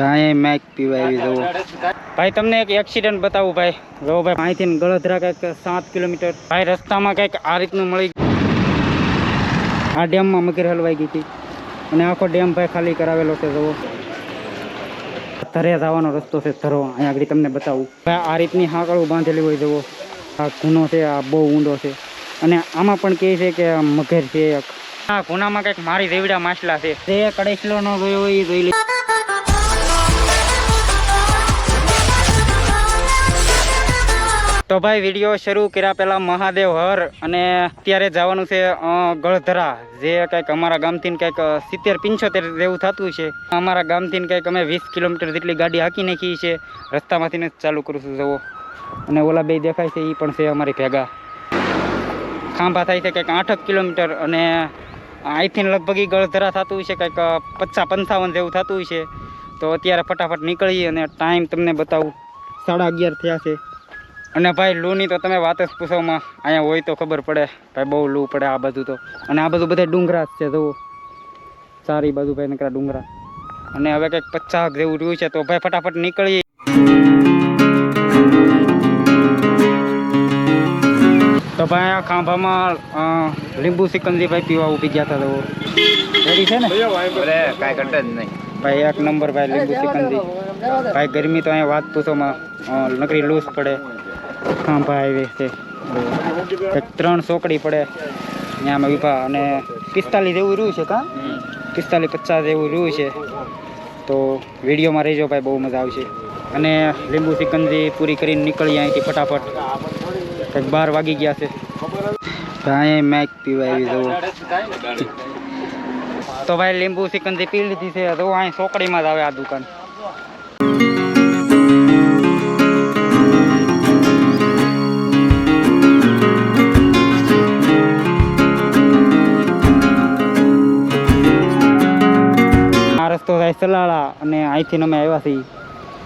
ભાઈ મેક પીવાવી દઉં ભાઈ, તમને એક એક્સિડન્ટ બતાવું ભાઈ. જો ભાઈ, અહીંથી ગળધરા કંઈક સાત કિલોમીટર. ભાઈ, રસ્તામાં કંઈક આ રીતનું મળી આ ડેમમાં મગર હલવાઈ ગઈ હતી. અને આખો ડેમ ભાઈ ખાલી કરાવેલો છે, જવો. ધરે જવાનો રસ્તો છે, ધરો. અહીંયા આગળ તમને બતાવું. ભાઈ, આ રીતની હાકળું બાંધેલી હોય, જવો. આ ગુનો છે, આ બહુ ઊંડો છે. અને આમાં પણ કહે છે કે મગર છે એક. આ ગુનામાં કંઈક મારી રેવડા માછલા છે. જે કડેસલો નો હોય એ જોઈ લે. તો ભાઈ, વીડિયો શરૂ કર્યા પહેલાં મહાદેવ હર અને અત્યારે જવાનું છે ગળધરા, જે કંઈક અમારા ગામથી કંઈક સિત્તેર, પંચોતેર જેવું થતું છે. અમારા ગામથી કંઈક અમે વીસ કિલોમીટર જેટલી ગાડી હાકી નાખી છે. રસ્તામાંથી ચાલુ કરું છું જવો અને ઓલા બે દેખાય છે એ પણ છે અમારી ભેગા. ખાંભા થાય છે કંઈક આઠક કિલોમીટર અને અહીંથી લગભગ એ ગળધરા થતું છે, કંઈક પચાસ, પંચાવન જેવું થતું છે. તો અત્યારે ફટાફટ નીકળીએ અને ટાઈમ તમને બતાવું. સાડા અગિયાર થયા છે. અને ભાઈ લૂની તો તમે વાત જ પૂછોમાં અહીંયા હોય તો ખબર પડે. ભાઈ બહુ લૂ પડે આ બધું તો. અને આ બધું બધા ડુંગરા જ છે જુઓ. સારી બાજુ ભાઈ નકરા ડુંગરા. અને હવે કંઈક પચાસ જેવું રહ્યું છે તો ભાઈ ફટાફટ નીકળીએ. તો ભાઈ આ ખાંભામાં લીંબુ સિકંજી ભાઈ પીવા ઊભી ગયા હતા તો રેડી છે ને? કાંઈ ઘટે જ નહીં. ભાઈ એક નંબર ભાઈ લીંબુ સિકંજી ભાઈ ગરમી તો અહીંયા વાત પૂછોમાં નકરી લૂસ પડે. ખાંભા હાઈવે છે. ત્રણ ચોકડી પડે. ત્યાંમાં વિભા અને પિસ્તાલીસ જેવું રહ્યું છે કાં? પિસ્તાલીસ પચાસ એવું રહ્યું છે. તો વિડીયોમાં રહેજો ભાઈ બહુ મજા આવશે. અને લીંબુ સિકંજી પૂરી કરીને નીકળીએ અહીંથી ફટાફટ. કંઈક બાર વાગી ગયા છે. તો અહીંયા મેક પીવા આવી જવું. તો ભાઈ લીંબુ સિકંજી પી લીધી છે. તો અહીં ચોકડીમાં જ આવે આ દુકાન. આ સલાળા અને અહીંથી અમે આવ્યા છીએ.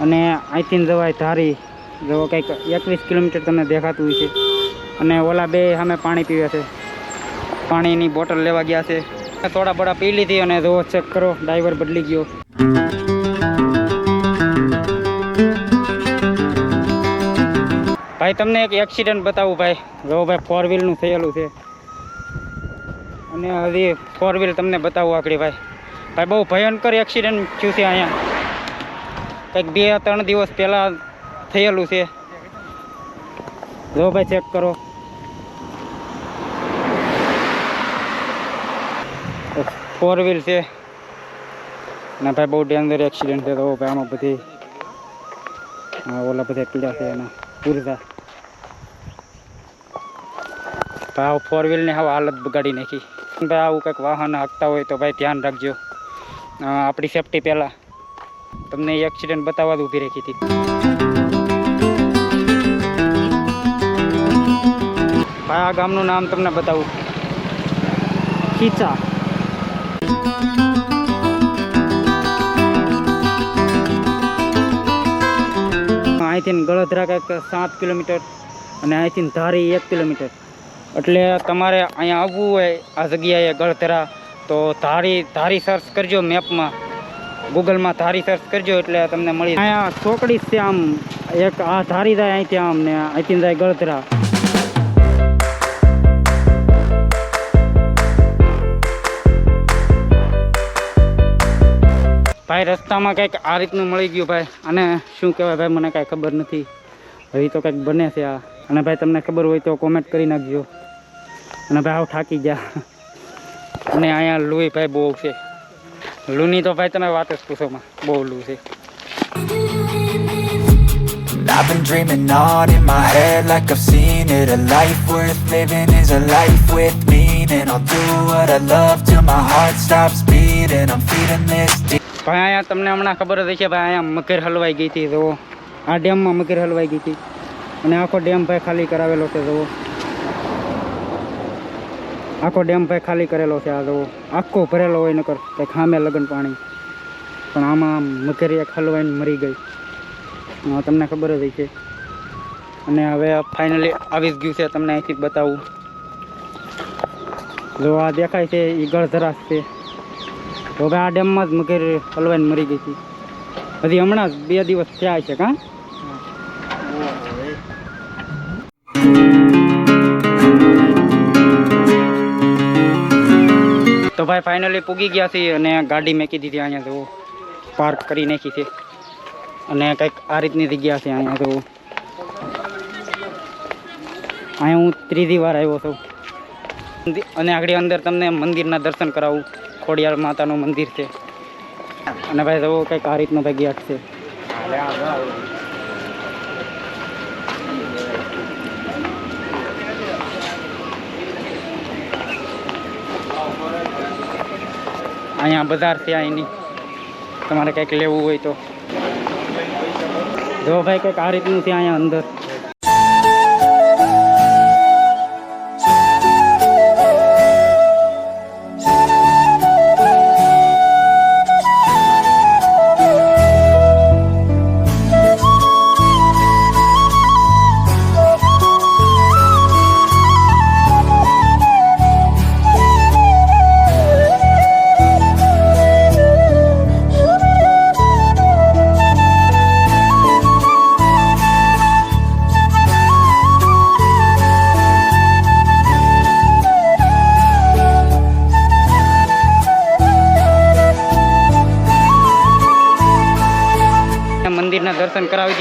અને અહીંથી જવાય ધારી, જો કંઈક એકવીસ કિલોમીટર તમને દેખાતું હોય છે અને ઓલા બે સામે પાણી પીવે છે. પાણીની બોટલ લેવા ગયા છે. થોડા બોડા પી લીધી અને જો ચેક કરો ડ્રાઈવર બદલી ગયો. ભાઈ, તમને એક એક્સિડન્ટ બતાવું ભાઈ. જો ભાઈ ફોર વ્હીલનું થયેલું છે. અને હજી ફોર વ્હીલ તમને બતાવું આકડી ભાઈ. ભાઈ બહુ ભયંકર એક્સિડન્ટ થયું છે અહીંયા. કંઈક બે, ત્રણ દિવસ પહેલાં થયેલું છે. જો ભાઈ ચેક કરો. ફોર વ્હીલ છે. ને ભાઈ બહુ ડેન્જર એક્સિડન્ટ છે તો ભાઈ આમાં બધી ઓલા બધા પીડા છે એના. પૂરતા ભાઈ ફોર વ્હીલની હાવ હાલત બગાડી નાખી. ભાઈ આવું કંઈક વાહન હાંકતા હોય તો ભાઈ ધ્યાન રાખજો. આપણી સેફટી પહેલાં. તમને એક્સિડન્ટ બતાવવા જ ઊભી રાખી હતી. ભાઈ, આ ગામનું નામ તમને બતાવું. ખીચા. અહીંથી ગળધરા કંઈક સાત કિલોમીટર અને અહીંથી ધારી એક કિલોમીટર. એટલે તમારે અહીંયા આવવું હોય, આ જગ્યાએ ગળધરા તો ધારી ધારી સર્ચ કરજો મેપમાં ગૂગલમાં ધારી સર્ચ કરજો એટલે તમને મળી અહીંયા ચોકડી જ છે આમ. એક આ ધારી જાય અહીંથી આમ ને અહીંથી જાય ગળધરા ભાઈ, રસ્તામાં કંઈક આ રીતનું મળી ગયું ભાઈ. અને શું કહેવાય ભાઈ, મને કાંઈ ખબર નથી. હવે તો કંઈક બને છે આ. અને ભાઈ, તમને ખબર હોય તો કોમેન્ટ કરી નાખજો. અને ભાઈ, આવ થાકી ગયા. અને અહીંયા લુઈ ભાઈ બહુ છે લૂની તો ભાઈ તમે વાત જ પૂછોમાં બહુ લૂ છે I've been dreaming on in my head like I've seen it A life worth living is a life with meaning I'll do what I love till my heart stops beating I'm feeding this deep ભાઈ અહીંયા તમને હમણાં ખબર જ છે ભાઈ અહીંયા મકર હલવાઈ ગઈ હતી જુઓ આ ડેમમાં મકર હલવાઈ ગઈ હતી અને આખો ડેમ ભાઈ ખાલી કરાવેલો છે જુઓ આખો ડેમ ભાઈ ખાલી કરેલો છે, આ તો આખો ભરેલો હોય નકર કંઈક ખામે લગન પાણી. પણ આમાં આમ એક હલવાઈને મરી ગઈ. તમને ખબર જ હશે અને હવે ફાઇનલી આવી જ ગયું છે, તમને અહીંથી બતાવું. જો આ દેખાય છે એ ગળધરાશ છે. હવે આ ડેમમાં જ મગર હલવાઈને મરી ગઈ હતી હજી હમણાં જ બે દિવસ થયા છે, કાં? તો ભાઈ ફાઇનલી પૂગી ગયા છીએ અને ગાડી મેકી દીધી અહીંયા તો પાર્ક કરી નાખી છે. અને કંઈક આ રીતની જગ્યા છે અહીંયા તો અહીંયા હું ત્રીજી વાર આવ્યો છું. અને આગળ અંદર તમને મંદિરના દર્શન કરાવું. ખોડિયાર માતાનું મંદિર છે. અને ભાઈ તો કંઈક આ રીતનો ભાઈ ગેટ છે. અહીંયા બજાર છે અહીંની તમારે કંઈક લેવું હોય તો. જો ભાઈ કંઈક આ રીતનું છે અહીંયા અંદર.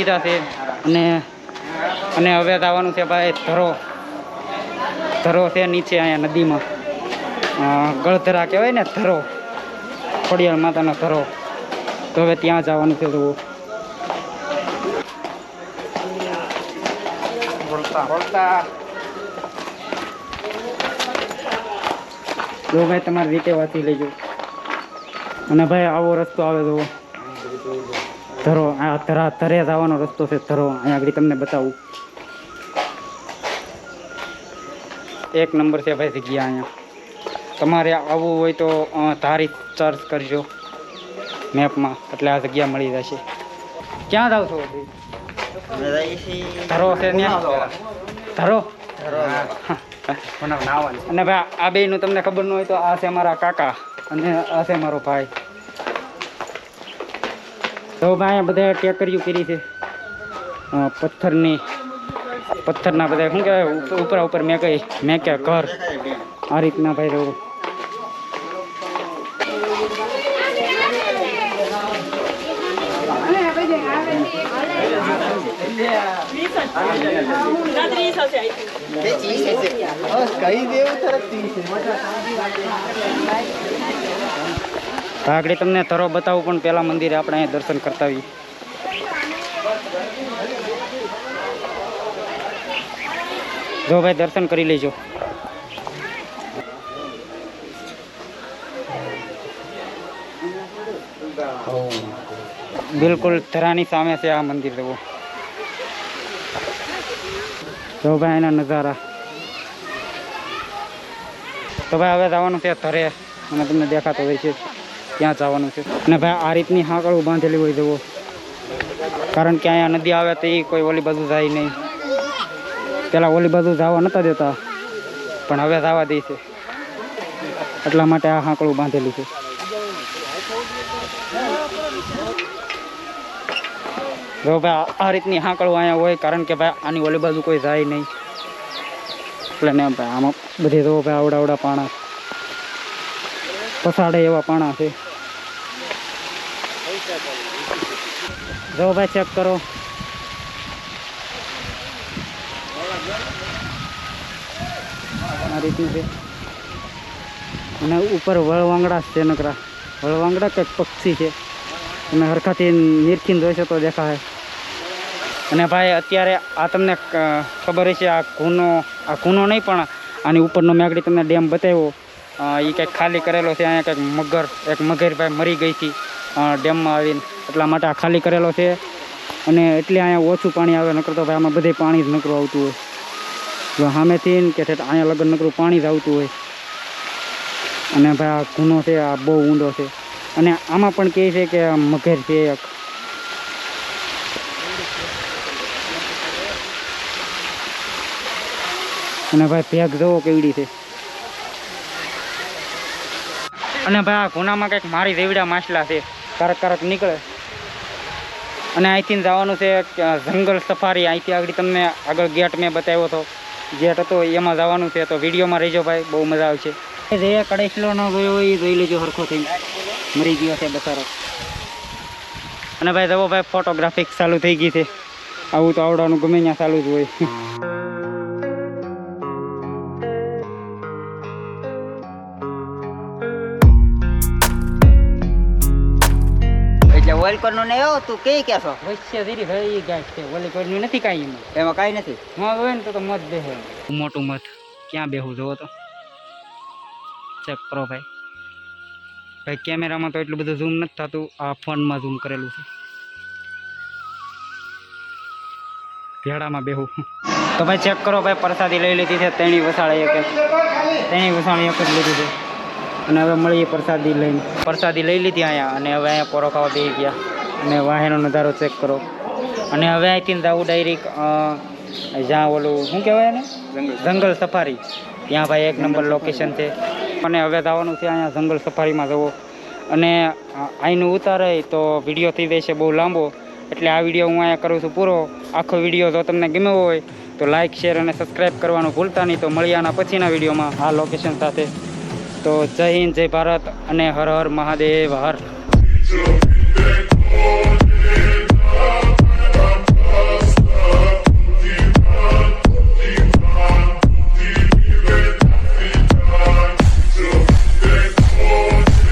દીધા છે. અને અને હવે જવાનું છે ભાઈ ધરો. ધરો છે નીચે અહીંયા નદીમાં. ગળધરા કહેવાય ને ધરો. ખોડિયાર માતાનો ધરો. તો હવે ત્યાં જવાનું છે બોલતા જો ભાઈ તમારી રીતે વાંચી લેજો. અને ભાઈ આવો રસ્તો આવે તો ધરો આ ધરા ધરે જવાનો રસ્તો છે ધરો અહીંયા આગળ તમને બતાવું. એક નંબર છે ભાઈ જગ્યા અહીંયા. તમારે આવવું હોય તો ધારી સર્ચ કરજો મેપમાં એટલે આ જગ્યા મળી જશે. ક્યાં જાવ છો? ધરો છે ધરો? અને ભાઈ આ બેનું તમને ખબર ન હોય તો આ છે મારા કાકા અને આ છે મારો ભાઈ. તો ભાઈ બધા ટેકરીઓ કરી છે. પથ્થરની પથ્થરના બધા શું કહેવાય ઉપર- ઉપર ઉપર મેં કઈ મેં કે ઘર. આ રીતના ભાઈ રહું. તો આગળ તમને ધરો બતાવું, પણ પહેલાં મંદિરે આપણે અહીંયા દર્શન કરતા આવીએ. જો ભાઈ, દર્શન કરી લેજો. બિલકુલ ધરાની સામે છે આ મંદિર, જુઓ. જો ભાઈ, એના નજારા. તો ભાઈ, હવે જવાનું છે ધરે. અને તમને દેખાતો હોય છે. ત્યાં જવાનું છે? અને ભાઈ, આ રીતની હાંકળું બાંધેલી હોય, જુઓ. કારણ કે અહીંયા નદી આવે તો એ કોઈ ઓલી બાજુ જાય નહીં. પેલા ઓલી બાજુ જવા નતા દેતા. પણ હવે જવા દે છે. એટલા માટે આ હાંકળું બાંધેલું છે. જો ભાઈ, આ- રીતની હાંકળું અહીંયા હોય, કારણ કે ભાઈ, આની ઓલી બાજુ કોઈ જાય નહીં. એટલે ને ભાઈ, આમાં બધી જો ભાઈ આવડા આવડા પાણા. પસાડે એવા પાણા છે. જો ભાઈ ચેક કરો. આ રીતનું છે. અને ઉપર વળવાંગડા છે નકરા. વળવાંગડા કંઈક પક્ષી છે. તમે હરખાથી નિરખીને જોઈશો તો દેખાય અને ભાઈ, અત્યારે આ તમને ખબર છે આ કૂનો આ કૂનો નહીં પણ આની ઉપરનો મેં આગળ તમને ડેમ બતાવ્યો. એ કંઈક ખાલી કરેલો છે, અહીંયા કંઈક મગર, એક મગરભાઈ મરી ગઈ હતી ડેમમાં આવીને. એટલા માટે આ ખાલી કરેલો છે. અને એટલે અહીંયા ઓછું પાણી આવે, નકર તો ભાઈ આમાં બધે પાણી જ નકરું આવતું હોય. જો સામેથી કે અહીંયા લગન નકરું પાણી જ આવતું હોય. અને ભાઈ આ ગુનો છે, આ બહુ ઊંડો છે. અને આમાં પણ કહે છે કે મગર છે એક. અને ભાઈ ભેગ જવો કેવડી છે. અને ભાઈ આ ગુનામાં કંઈક મારી દેવડા માછલા છે. કરક કરક નીકળે. અને અહીંથી જવાનું છે જંગલ સફારી. અહીંથી આગળ તમને આગળ ગેટ મેં બતાવ્યો હતો. ગેટ હતો, એમાં જવાનું છે. તો વિડીયોમાં રહીજો ભાઈ, બહુ મજા આવશે. જે કડેસલો નો ગયો એ જોઈ લેજો સરખો થઈને. મરી ગયો છે બસારો અને ભાઈ જવો ભાઈ ફોટોગ્રાફી ચાલુ થઈ ગઈ છે. આવું તો આવડવાનું ગમે ત્યાં ચાલુ જ હોય. એટલે ને નું તું કે ક્યાં છો? વચ્ચે ધીરી ભાઈ ગાય છે. ઓલી કોઈનું નથી કાંઈ એમાં. એમાં કાંઈ નથી? હા હોય ને તો તો મત બેસે. મોટું મત. ક્યાં બેહું જોવો તો? ચેક કરો ભાઈ. ભાઈ કેમેરામાં તો એટલું બધું ઝૂમ નથી થતું. આ ફોનમાં ઝૂમ કરેલું છે. ભેડામાં બેહું. તો ભાઈ ચેક કરો ભાઈ પ્રસાદી લઈ લીધી છે તેણી વસાળી એક એક તેણી વસાણી એક જ લીધી છે. અને હવે મળીએ પ્રસાદી લઈને. પ્રસાદી લઈ લીધી અહીંયા અને હવે અહીંયા પોરો ખાવા બેસી ગયા. અને વાહેનો નજારો ચેક કરો. અને હવે અહીંથી જવું ડાયરેક જ્યાં ઓલું શું કહેવાય ને જંગલ સફારી. ત્યાં ભાઈ એક નંબર લોકેશન છે. અને હવે જવાનું છે અહીંયા જંગલ સફારીમાં જવો અને અહીંનું ઉતારે તો વીડિયો થઈ જશે બહુ લાંબો. એટલે આ વીડિયો હું અહીંયા કરું છું પૂરો. આખો વીડિયો જો તમને ગમ્યો હોય તો લાઇક શેર અને સબસ્ક્રાઈબ કરવાનું ભૂલતા નહીં. તો મળીએ આના પછીના વિડીયોમાં આ લોકેશન સાથે. તો જય હિન્દ જય ભારત અને હર હર મહાદેવ હર. day.